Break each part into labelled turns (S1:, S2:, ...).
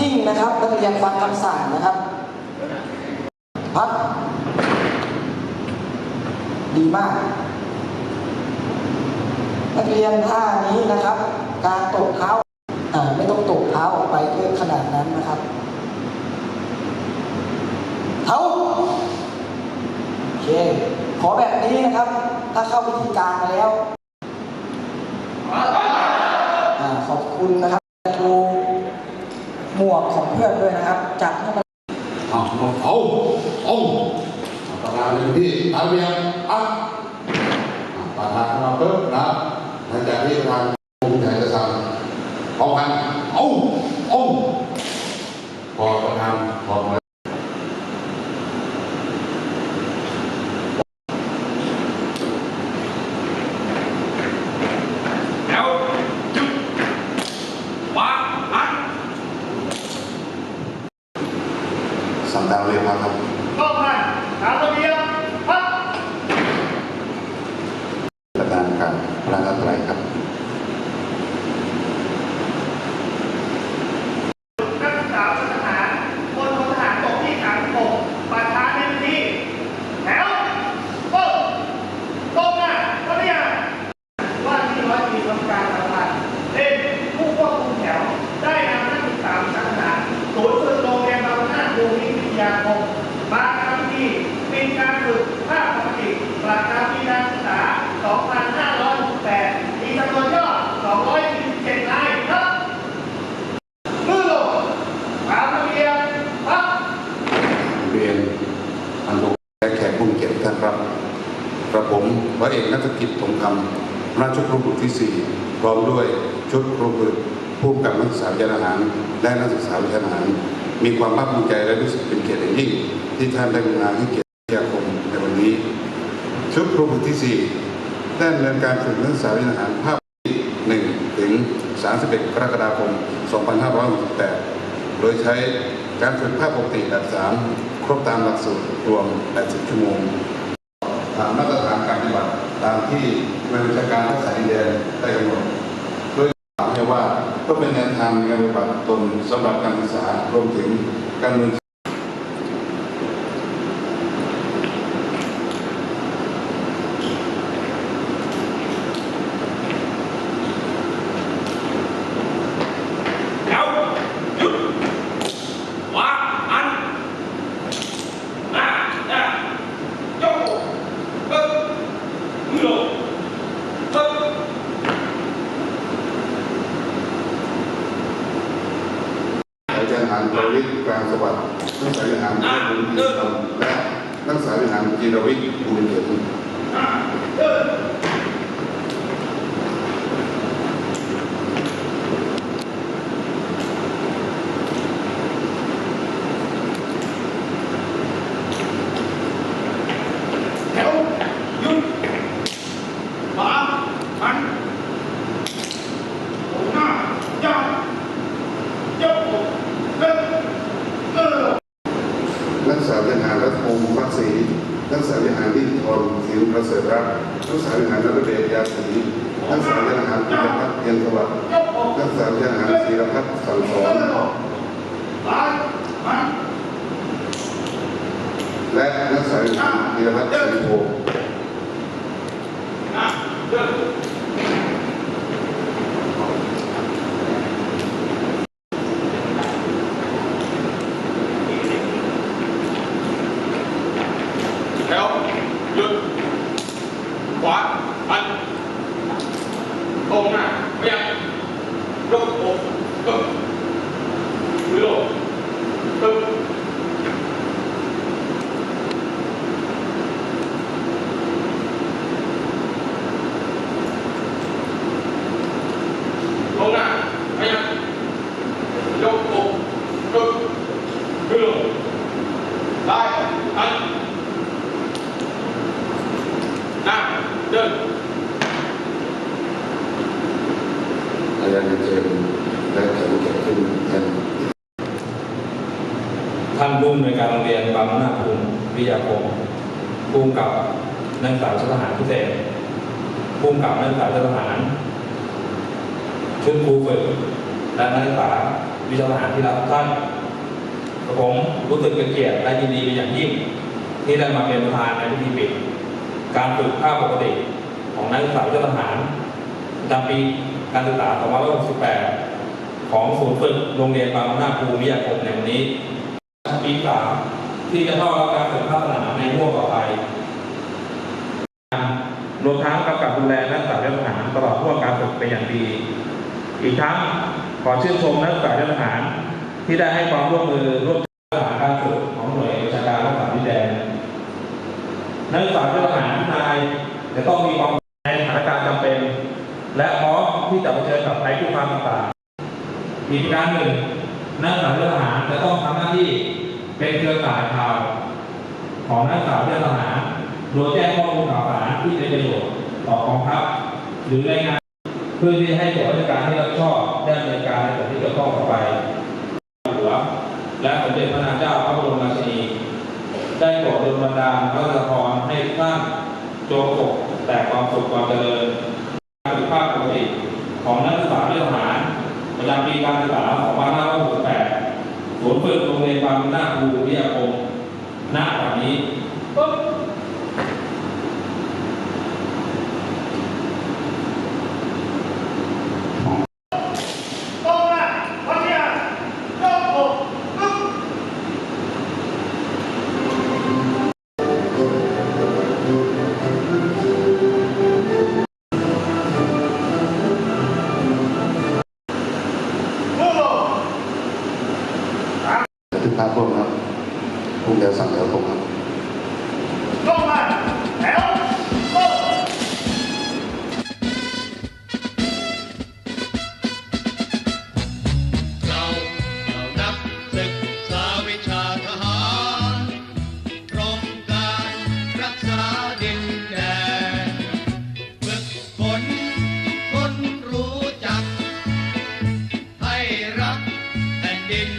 S1: นิ่งนะครับนักเรียนฟังคำสั่งนะครับพักดีมาก นักเรียนท่านี้นะครับ การตกเท้าไม่ต้องตกเท้าออกไปเยอะขนาดนั้นนะครับเท้าโอเคขอแบบนี้นะครับ ถ้าเข้าวิธีการมาแล้วอขอบคุณนะครับ เพื่อนด้วยนะครับ จับให้มัน
S2: เอาเอาเอาประธานในที่ตามเบียงอะประธานเราเพิ่มนะหลังจากที่ประธานภูมิใจจะสั่งพร้อมกันเอาเอาพอประธานพอมา
S3: แล้วหยุดวางอัน
S2: สั่งดาวเลยมาครับ
S3: ต้องมันตามระเบียบพัก
S2: ประธานการพระนัตรัยครับ
S3: นักศึกษาทหารบนทหารตกที่ฐานที่หกประธานในพื้นที่แถวเปิดตรงหน้าระเบียบว่าที่ร้อยตรีทำการสำคัญเป็นผู้ควบคุมแถว ได้นำนักศึกษาทหารศูนย์ฝึกโรงเรียนบางนาภูมิวิทยาคมมาทำพิธีเป็นการฝึกภาคปกติประจำปีการศึกษา 2568มีจำนวนยอด 247รายครับ มือลงตามระเบียบครับ
S2: เรียน อันดุและแขกผู้เกียรติท่านครับกระผมร้อยเอกนักกิจถมคำราชครูฝึกที่ 4 พร้อมด้วยชุดครูฝึกผู้กำกับนักศึกษาวิชาทหาร และนักศึกษาวิชาทหาร มีความภาคภูมิใจและรู้สึกเป็นเกียรติอย่างยิ่ง ที่ท่านได้กรุณาให้เกียรติวิทยาคมในวันนี้ ชุดครูฝึกที่ 4 ได้ดำเนินการฝึกนักศึกษาวิชาทหารภาคที่1ถึง 31 กรกฎาคม 2568 โดยใช้การฝึกภาคปกติแบบ3 ครบตามหลักสูตรรวม 80 ชั่วโมงตามมาตรฐานการปฏิบัติตามที่บริษัทการรักษาดินแดนได้กำหนดโดยถามให้ว่าก็เป็นแนวทางในการปฏิบัติตนสำหรับการศึกษารวมถึงการเมือง
S3: แล้วหยุดวางอันหน้าหน้าโยกปึ๊บมือลงปึ๊บ
S2: สายท หารประวิทย์กลางสวัสดิ์นักสายทหารบุญเกิดและนักสายทหารจีรวิทย์บุญเกียรติ
S3: หน้าเดิน แถวหยุดขวาหันตรงหน้าย่างยกเลิกเลิก
S2: นักศึกษาวิทหารรัฐพงศ์พักศรีนักศึกษาวิทหารที่ทรศิล ประเสริฐรัตน์นักศึกษาวิหารนัทเดชยาศรีนักศึกษาวิทหารพิรพัฒน์เทียนสวัสดิ์
S3: ยกออก
S2: นักศึกษาวิทหารศิรพัฒน์สังสอนและนักศึกษาวิทหารธีรพัฒน์สิริโภ
S3: หน้าเดินแถวหยุดขวาหันตรงหน้าพยักยก อกกึ๊บมือลงกึ๊บลงหน้าพยักยกอกกึ๊บมือลงได้หันหน้าเดิน
S2: อาจารย์เจมส์และแขกผู้เกียรติขึ้นแทน
S4: ท่านผู้อำนวยการโรงเรียนบางนาภูมิ วิทยาคมผู้กำกับนักศึกษาชั้นทหารพิเศษผู้กำกับนักศึกษาชั้นทหารชุดครูฝึกและนักศึกษาวิชาทหารที่รักทุกท่านผมรู้สึกเป็นเกียรติและยินดีเป็นอย่างยิ่ง ที่ได้มาเป็นประธานในพิธีปิด การฝึกภาพปกติของนักศึกษาวิชาทหารประจำปีการศึกษา2568 ของศูนย์ฝึกโรงเรียนบางนาภูมิวิยาคมในวันนี้ปีสาม ที่จะเข้ารับการฝึกภาคสนามในห่วงต่อไปรวมทั้งกำกับดูแลนักศึกษาทหารตลอดห่วงการฝึกเป็นอย่างดี อีกทั้งขอชื่นชมนักศึกษาทหารที่ได้ให้ความร่วมมือร่วมทหารการฝึกของหน่วยบัญชาการรักษาดินแดนนักศึกษาทหารทุกนายจะต้องมีความในสถานการณ์จำเป็น และพร้อมที่จะเผชิญกับภัยคุกคามต่างๆอีกการหนึ่งนักศึกษาทหารจะต้องทำหน้าที่ เป็นเครือข่ายข่าวของนักศึกษาวิทยาทหารโดยแจ้งข้อมูลข่าวสารที่เป็นประโยชน์ต่อกองทัพหรือรายงานเพื่อที่ให้ส่วนราชการที่รับผิดชอบได้ดำเนินการในส่วนที่เกี่ยวข้องต่อไปหัวและสมเด็จพระนางเจ้าพระบรมราชินีได้โปรดดลบันดาลพระราชทานให้ท่านโจงปกแต่ความสุขความเจริญการสุขภาพปกติของนักศึกษาวิทยาทหารประจำปีการศึกษา2568 ศูนย์ฝึกโรงเรียนบางนาภูมิทยาคมณวันนี้ปุ๊บ
S2: didn't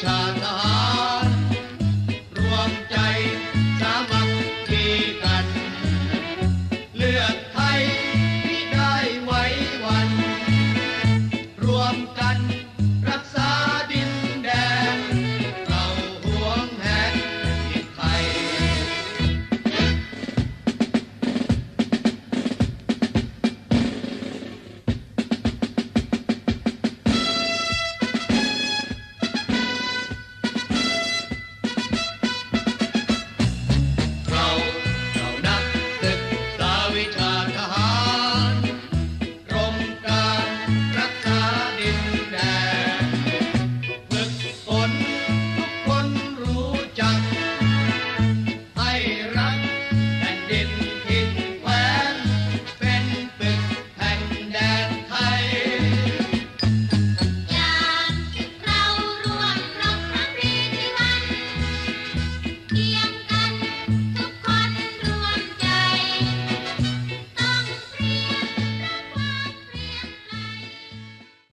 S2: Chaitanya